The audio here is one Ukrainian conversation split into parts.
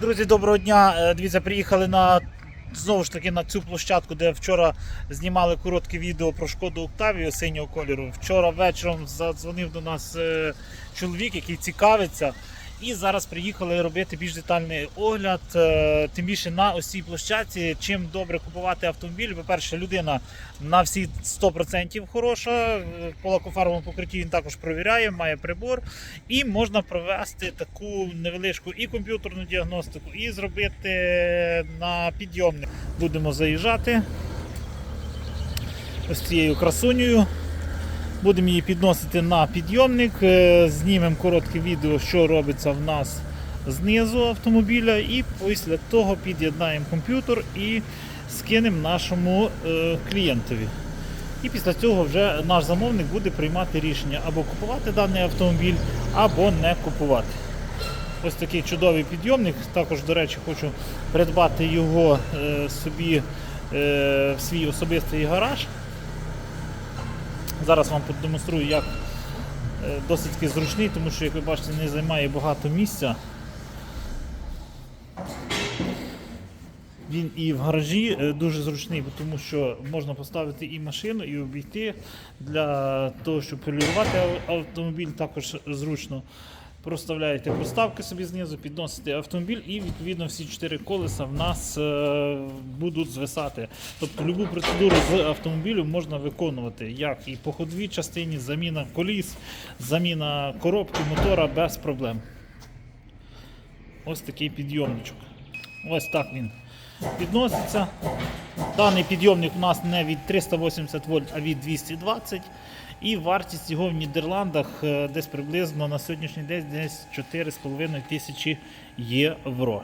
Друзі, доброго дня. Е, Дивіться, приїхали на знову ж таки на цю площадку, де вчора знімали коротке відео про шкоду Октавію синього кольору. Вчора вечором задзвонив до нас е, чоловік, який цікавиться. І зараз приїхали робити більш детальний огляд. е, Тим більше на ось цій площадці. Чим добре купувати автомобіль. По-перше, людина на всі 100% хороша. е, По лакофарбовому покритті він також провіряє, має прибор. І можна провести таку невеличку і комп'ютерну діагностику, і зробити на підйомник. Будемо заїжджати ось цією красунею. Будемо її підносити на підйомник. е, Знімемо коротке відео, що робиться в нас знизу автомобіля, і після того під'єднаємо комп'ютер і скинемо нашому е, клієнтові. І після цього вже наш замовник буде приймати рішення або купувати даний автомобіль, або не купувати. Ось такий чудовий підйомник. Також, до речі, хочу придбати його е, собі в свій особистий гараж. Зараз вам продемонструю, як е, досить таки зручний, тому що, як ви бачите, не займає багато місця. Він і в гаражі е, дуже зручний, тому що можна поставити і машину, і обійти. Для того, щоб полірувати автомобіль, також зручно. Проставляєте проставки собі знизу, підносите автомобіль і відповідно всі чотири колеса в нас е, будуть звисати. Тобто любу процедуру з автомобілю можна виконувати, як і по ходовій частині, заміна коліс, заміна коробки, мотора без проблем. Ось такий підйомничок. Ось так він підноситься. Даний підйомник у нас не від 380 вольт, а від 220. І вартість його в Нідерландах е, десь приблизно на сьогоднішній день десь 4,5 тисячі євро.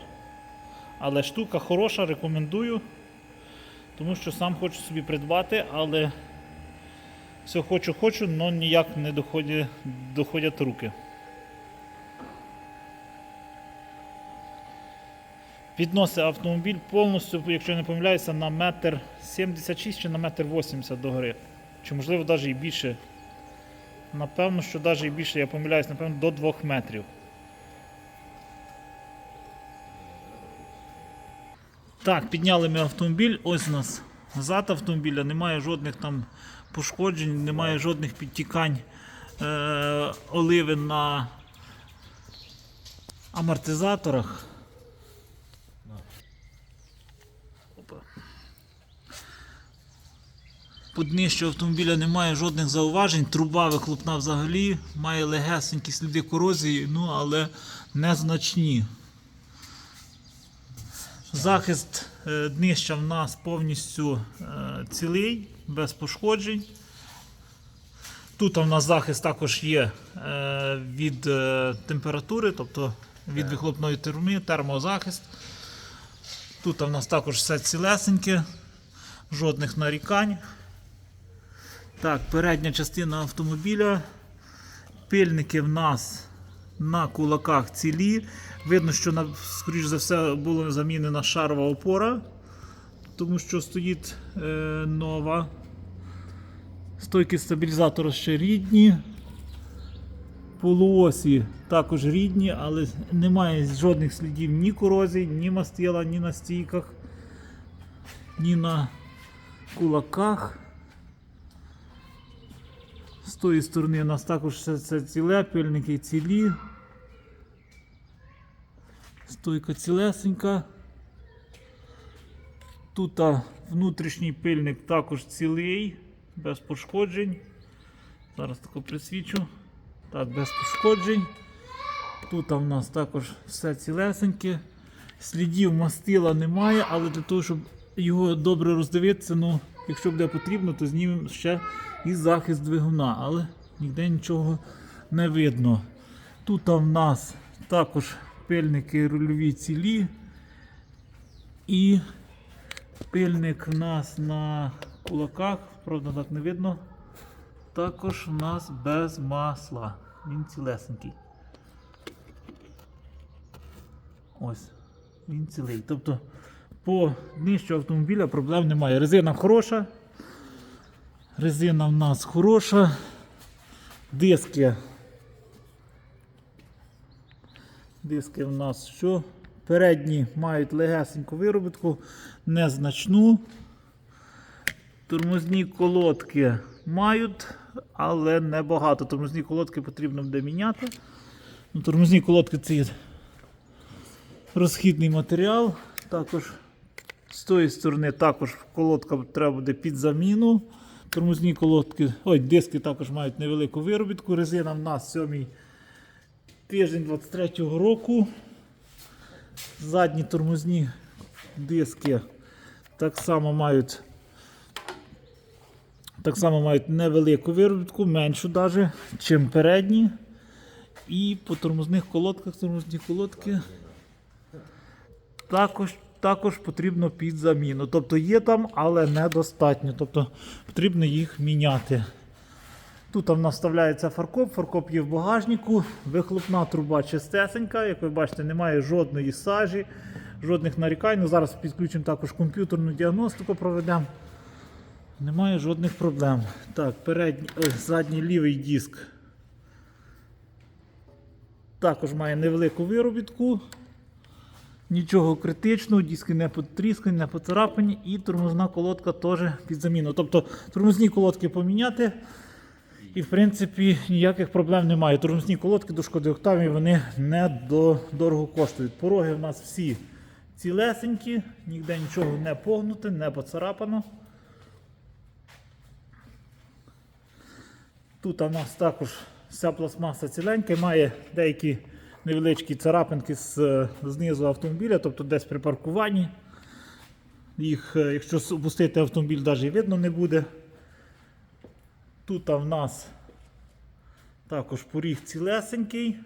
Але штука хороша, рекомендую. Тому що сам хочу собі придбати, але все хочу, хочу, але ніяк не доходять, доходять руки. Підносить автомобіль повністю, якщо не помиляюся, на метр 76 чи на метр 80 до гори. Чи можливо навіть і більше. Напевно, що навіть і більше, я помиляюсь, напевно, до 2 метрів. Так, підняли ми автомобіль. Ось у нас зад автомобіля, немає жодних там пошкоджень, немає жодних підтікань е- оливи на амортизаторах. По днищу автомобіля немає жодних зауважень, труба вихлопна взагалі, має легесенькі сліди корозії, ну але незначні. Захист е, днища в нас повністю е, цілий, без пошкоджень. Тут у нас захист також є е, від температури, тобто від вихлопної тюрми, термозахист. Тут у нас також все цілесеньке, жодних нарікань. Так, передня частина автомобіля. Пильники в нас на кулаках цілі. Видно, що скоріш за все була замінена шарова опора, тому що стоїть е, нова. Стойки стабілізатора ще рідні. Полуосі також рідні, але немає жодних слідів ні корозії, ні мастила, ні на стійках, ні на кулаках. З тої сторони у нас також це ціле, пильники цілі. Стойка цілесенька. Тут внутрішній пильник також цілий, без пошкоджень. Зараз тако присвічу. Так, без пошкоджень. Тут в нас також все цілесеньке. Слідів мастила немає, але для того, щоб його добре роздивитися, ну, якщо буде потрібно, то знімемо ще і захист двигуна, але ніде нічого не видно. Тут в нас також пильники рульові цілі. І пильник в нас на кулаках, правда так не видно. Також в нас без масла. Він цілесенький. Ось, він цілий. Тобто по днищу автомобіля проблем немає. Резина хороша. Резина в нас хороша. Диски. Диски в нас що? Передні мають легесеньку виробітку, незначну. Тормозні колодки мають, але небагато. Тормозні колодки потрібно буде міняти. Ну, тормозні колодки це розхідний матеріал. Також з тої сторони також колодка треба буде під заміну. Тормозні колодки, ой, диски також мають невелику виробітку. Резина в нас 7 тиждень 23-го року. Задні тормозні диски так само мають так само мають невелику виробітку, меншу навіть, чим передні. І по тормозних колодках тормозні колодки також, також потрібно під заміну. Тобто є там, але недостатньо. Тобто потрібно їх міняти. Тут в нас вставляється фаркоп, фаркоп є в багажнику, вихлопна труба чистесенька, як ви бачите, немає жодної сажі, жодних нарікань. Ну, зараз підключимо також комп'ютерну діагностику, проведемо. Немає жодних проблем. Так, передній, задній лівий диск також має невелику виробітку. Нічого критичного, диски не потріскані, не поцарапані і тормозна колодка теж під заміну. Тобто тормозні колодки поміняти. І в принципі ніяких проблем немає. Тормозні колодки до шкоди Октавії вони не до, дорого коштують. Пороги в нас всі цілесенькі, ніде нічого не погнуте, не поцарапано. Тут у нас також вся пластмаса ціленька, має деякі невеличкі царапинки з, знизу автомобіля, тобто десь при паркуванні. Їх, е, якщо опустити автомобіль, навіть видно не буде. Тут в нас також поріг цілесенький.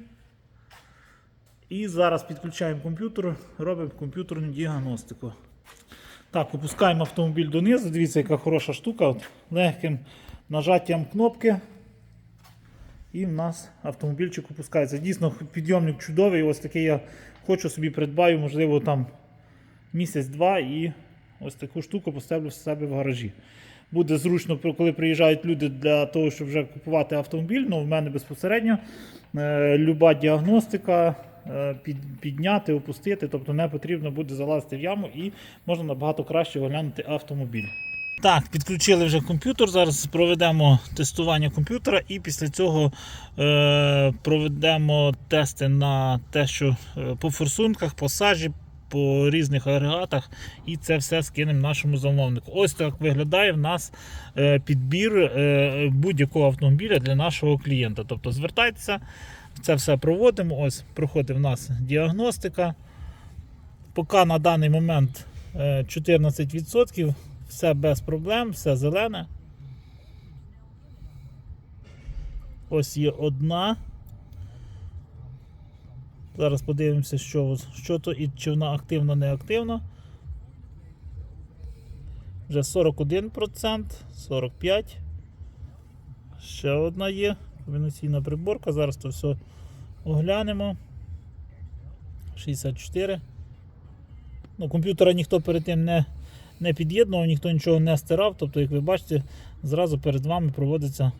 І зараз підключаємо комп'ютер, робимо комп'ютерну діагностику. Так, опускаємо автомобіль донизу. Дивіться, яка хороша штука. Легким нажаттям кнопки. І в нас автомобільчик опускається. Дійсно, підйомник чудовий. Ось такий я хочу собі придбаю, можливо, там місяць-два і ось таку штуку поставлю в себе в гаражі. Буде зручно, коли приїжджають люди для того, щоб вже купувати автомобіль. Ну, в мене безпосередньо е, люба діагностика е, під, підняти, опустити, тобто не потрібно буде залазити в яму і можна набагато краще оглянути автомобіль. Так, підключили вже комп'ютер. Зараз проведемо тестування комп'ютера і після цього е, проведемо тести на те, що е, по форсунках, по сажі, по різних агрегатах, і це все скинемо нашому замовнику. Ось так виглядає в нас е, підбір е, будь-якого автомобіля для нашого клієнта. Тобто звертайтеся, це все проводимо. Ось проходить в нас діагностика. Поки на даний момент е, 14%, все без проблем, все зелене. Ось є одна. Зараз подивимося, що, що то і чи вона активна, не активна. Вже 41%, 45%. Ще одна є. Комбінаційна приборка. Зараз то все оглянемо. 64. Ну, комп'ютера ніхто перед тим не, не під'єднував, ніхто нічого не стирав. Тобто, як ви бачите, зразу перед вами проводиться.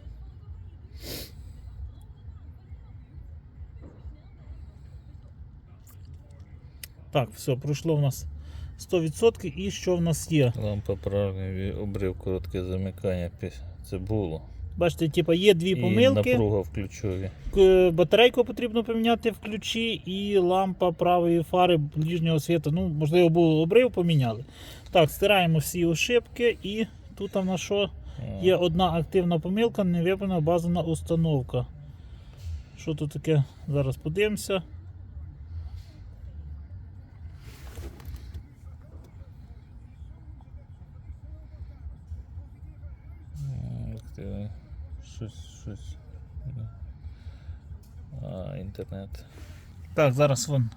Так, все, пройшло в нас 100%. І що в нас є? Лампа правильний обрив коротке замикання. Це було. Бачите, типа є дві І помилки. напруга в ключові. Батарейку потрібно поміняти в ключі і лампа правої фари ближнього світу. Ну, можливо, був обрив, поміняли. Так, стираємо всі ошибки і тут в нас що? Є одна активна помилка, не виповнена базована установка. Що тут таке? Зараз подивимося. ти- Щось, щось. А, інтернет. Так, зараз вон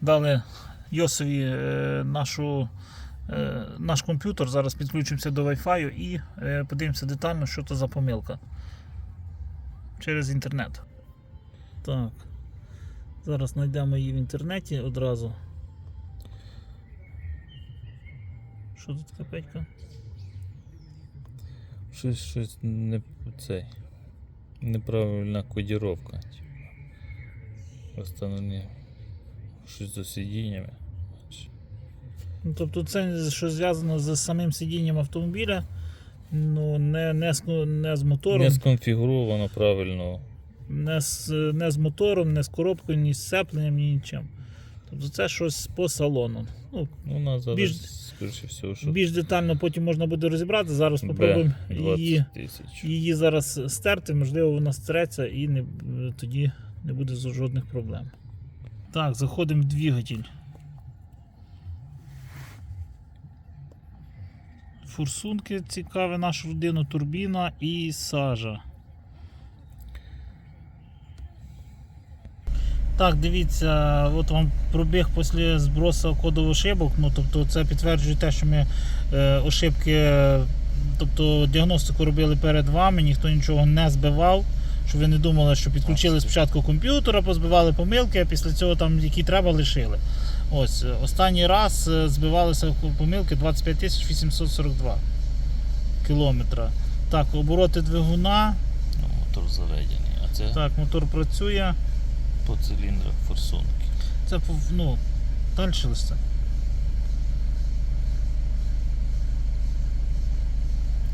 дали Йосові е, нашу, е, наш комп'ютер. Зараз підключимося до Wi-Fi і е, подивимося детально, що це за помилка. Через інтернет. Так. Зараз знайдемо її в інтернеті одразу. Що тут таке Петька? Щось, щось не цей. Неправильна кодіровка. Встановлення Щось за сидіннями. Ну, Тобто це що зв'язано з самим сидінням автомобіля, ну, не, не, з, не з мотором, Не сконфігуровано правильно. не з, не з мотором, не з коробкою, ні з сцепленням, ні нічим. Тобто це щось по салону. Ну, у зараз, Більш- скоріше всього, що більш детально потім можна буде розібрати. Зараз спробуємо її, Б 20 тисяч. її зараз стерти, можливо, вона стреться і не, тоді не буде жодних проблем. Так, заходимо в двигатель. Форсунки цікаві нашу родину, турбіна і сажа. Так, дивіться, от вам пробіг після збросу кодових ошибок. Ну, тобто це підтверджує те, що ми е, ошибки, тобто діагностику робили перед вами, ніхто нічого не збивав. Щоб ви не думали, що підключили спочатку комп'ютера, позбивали помилки, а після цього там які треба лишили. Ось, останній раз е, збивалися помилки 25 842 кілометра. Так, обороти двигуна. Ну, мотор заведений. А це Так, мотор працює. По циліндрах форсунки. Це ну, далі листе.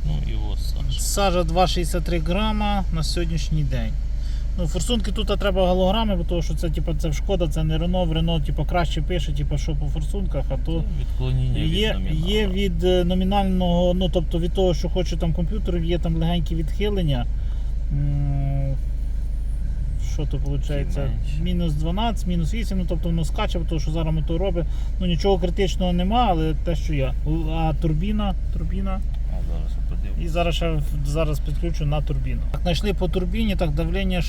Ну і ось Саша. Сажа 2,63 грама на сьогоднішній день. Ну, форсунки тут треба голограми, бо того, що це, типу, це шкода, це не Рено, в Рено типу, краще пише, типу, що по форсунках, а то Відклоніння є, номіналу. є від е, номінального, ну тобто від того, що хоче там комп'ютер, є там легенькі відхилення. Що то виходить? Мінус 12, мінус 8, ну тобто воно скаче, тому що зараз мотор робить. Ну нічого критичного нема, але те, що є. А турбіна, турбіна. І зараз ще зараз підключу на турбіну. Так, знайшли по турбіні, так давлення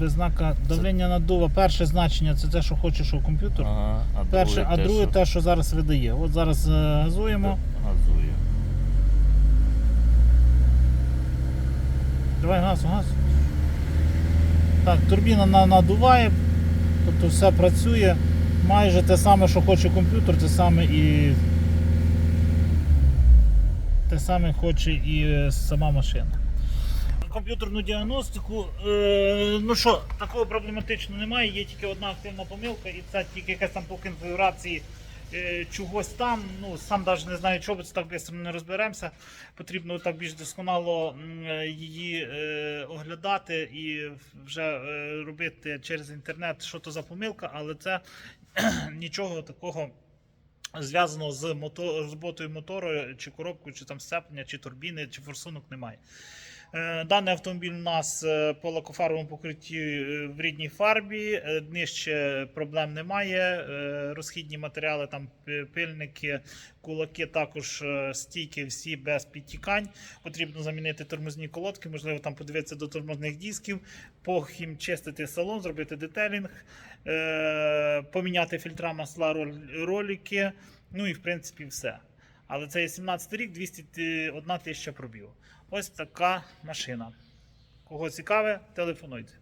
без знака. Давлення наддува. Перше значення це те, що хоче, що комп'ютер. Ага, а Перше, а те, друге що те, що зараз видає. От зараз е, газуємо. газує. Давай газ, газ. Так, турбіна надуває, тобто все працює. Майже те саме, що хоче комп'ютер, те саме і. Те саме хоче і е, сама машина. Комп'ютерну діагностику. Е, ну що, такого проблематичного немає, є тільки одна активна помилка, і це тільки якась там по конфігурації чогось там. Ну, сам навіть не знаю, чого, це так швидко не розберемося. Потрібно так більш досконало е, її е, оглядати і вже е, робити через інтернет, що то за помилка, але це нічого такого. Зв'язаного з мото... роботою мотору, чи коробкою, чи там сцеплення, чи турбіни, чи форсунок немає. Е, Даний автомобіль у нас е, по лакофарбовому покритті е, в рідній фарбі, нижче проблем немає. Розхідні матеріали, там пильники, кулаки, також стійки, всі без підтікань. Потрібно замінити тормозні колодки, можливо, там подивитися до тормозних дисків, похімчистити салон, зробити детелінг, поміняти фільтра масла, ролики. Ну і в принципі все. Але це є 17 рік, 201 тисяча пробіг. Ось така машина. Кого цікаве, телефонуйте.